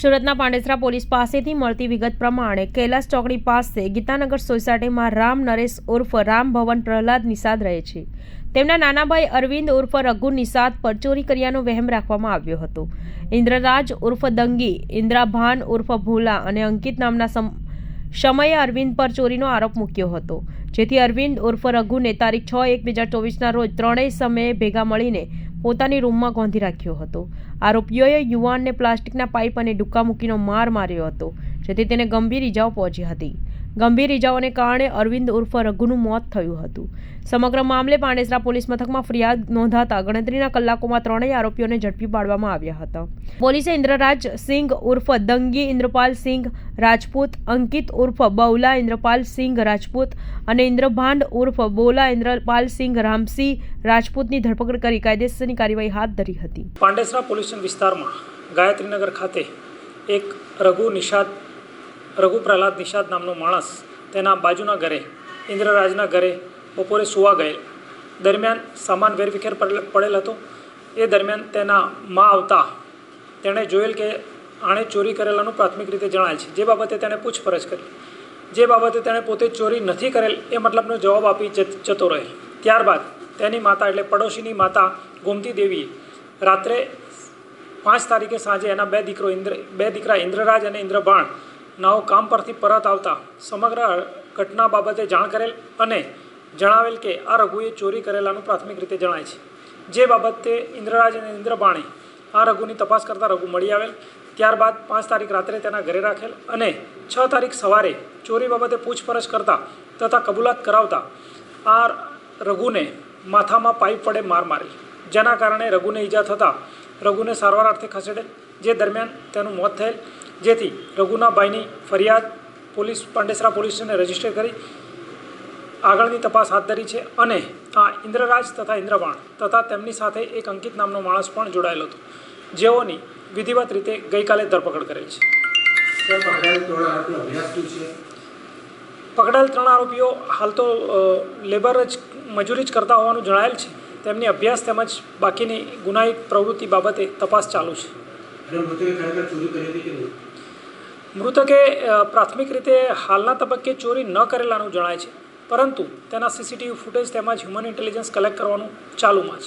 સુરતના પાંડેસરા પોલીસ પાસેથી મળતી વિગત પ્રમાણે કૈલાસ ચોકડી પાસે ગીતાનગર સોસાયટીમાં રામ નરેશ ઉર્ફ રામ ભવન પ્રહલાદ નિષાદ રહે છે. તેમના નાના ભાઈ અરવિંદ ઉર્ફ રઘુ નિષાદ પર ચોરી કર્યાનો વહેમ રાખવામાં આવ્યો હતો. ઇન્દ્રરાજ ઉર્ફ દંગી, ઇન્દ્રાભાન ઉર્ફ ભોલા અને અંકિત નામના સમ, સમયે અરવિંદ પર ચોરીનો આરોપ મૂક્યો હતો. જેથી અરવિંદ ઉર્ફ રઘુને તારીખ છ એક બે હજાર ચોવીસના રોજ ત્રણેય સમયે ભેગા મળીને પોતાની રૂમમાં ગોંધી રાખ્યો હતો. આરોપીઓએ યુવાનને પ્લાસ્ટિકના પાઇપ અને ડુક્કા મૂકીનો માર માર્યો હતો, જેથી તેને ગંભીર ઇજાઓ પહોંચી હતી. ગંભીર ઇજાઓને કારણે અરવિંદ ઉર્ફ રઘુનું મોત થયું હતું. સમગ્ર મામલે પાંડેસરા પોલીસ મથકમાં ફરિયાદ નોંધાતા ગણતરીના કલાકોમાં ત્રણેય આરોપીઓને ઝડપી પાડવામાં આવ્યા હતા. પોલીસે ઇન્દ્રરાજ સિંઘ ઉર્ફ દંગી ઇન્દ્રપાલ સિંઘ, રાજપૂત અંકિત ઉર્ફ બૌલા ઇન્દ્રપાલ સિંઘ, રાજપૂત અને ઇન્દ્રભાંડ ઉર્ફ બોલા ઇન્દ્રપાલ સિંઘ રામસિંહ રાજપૂતની ધરપકડ કરી કાયદેસરની કાર્યવાહી હાથ ધરી હતી. પાંડેસરા પોલીસ વિસ્તારમાં ગાયત્રીનગર ખાતે એક રઘુ નિષાદ રઘુ પ્રહલાદ નિષાદ નામનો માણસ તેના બાજુના ઘરે, ઇન્દ્રરાજના ઘરે બપોરે સુવા ગયેલ. દરમિયાન સામાન વેરવિખેર પડેલ હતો. એ દરમિયાન તેના મા આવતા તેણે જોયેલ કે આણે ચોરી કરેલાનું પ્રાથમિક રીતે જણાય છે. જે બાબતે તેણે પૂછપરછ કરી. જે બાબતે તેણે પોતે ચોરી નથી કરેલ એ મતલબનો જવાબ આપી જતો રહે ત્યારબાદ તેની માતા એટલે પડોશીની માતા ગોમતી દેવીએ રાત્રે પાંચ તારીખે સાંજે એના બે દીકરો ઇન્દ્ર, બે દીકરા ઇન્દ્રરાજ અને ઇન્દ્રબાણ નાઓ કામ પરથી પરત આવતા સમગ્ર ઘટના બાબતે જાણ કરેલ અને જણાવેલ કે આ રઘુએ ચોરી કરેલાનું પ્રાથમિક રીતે જણાય છે. જે બાબતે ઇન્દ્રરાજ અને ઇન્દ્રબાણે આ રઘુની તપાસ કરતા રઘુ મળી આવેલ. ત્યારબાદ પાંચ તારીખ રાત્રે તેના ઘરે રાખેલ અને છ તારીખ સવારે ચોરી બાબતે પૂછપરછ કરતા તથા કબૂલાત કરાવતા આ રઘુને માથામાં પાઇપ વડે માર મારી જેના કારણે રઘુને ઈજા થતાં રઘુને સારવાર અર્થે ખસેડેલ. જે દરમિયાન તેનું મોત થયેલ. જેથી રઘુનાભાઈની ફરિયાદ પોલીસ પાંડેસરા પોલીસ સ્ટેશને રજિસ્ટર કરી આગળની તપાસ હાથ ધરી છે અને આ ઇન્દ્રરાજ તથા ઇન્દ્રબાણ તથા તેમની સાથે એક અંકિત નામનો માણસ પણ જોડાયેલો હતો. જેઓની વિધિવત રીતે ગઈકાલે ધરપકડ કરેલ છે. પકડાયેલ ત્રણ આરોપીઓ હાલ તો લેબર જ મજૂરી જ કરતા હોવાનું જણાયેલ છે. તેમની અભ્યાસ તેમજ બાકીની ગુનાહિત પ્રવૃત્તિ બાબતે તપાસ ચાલુ છે. મૃતકે પ્રાથમિક રીતે હાલના તબક્કે ચોરી ન કરેલાનું જણાય છે. પરંતુ તેના સીસીટીવી ફૂટેજ તેમજ હ્યુમન ઇન્ટેલિજન્સ કલેક્ટ કરવાનું ચાલુમાં છે.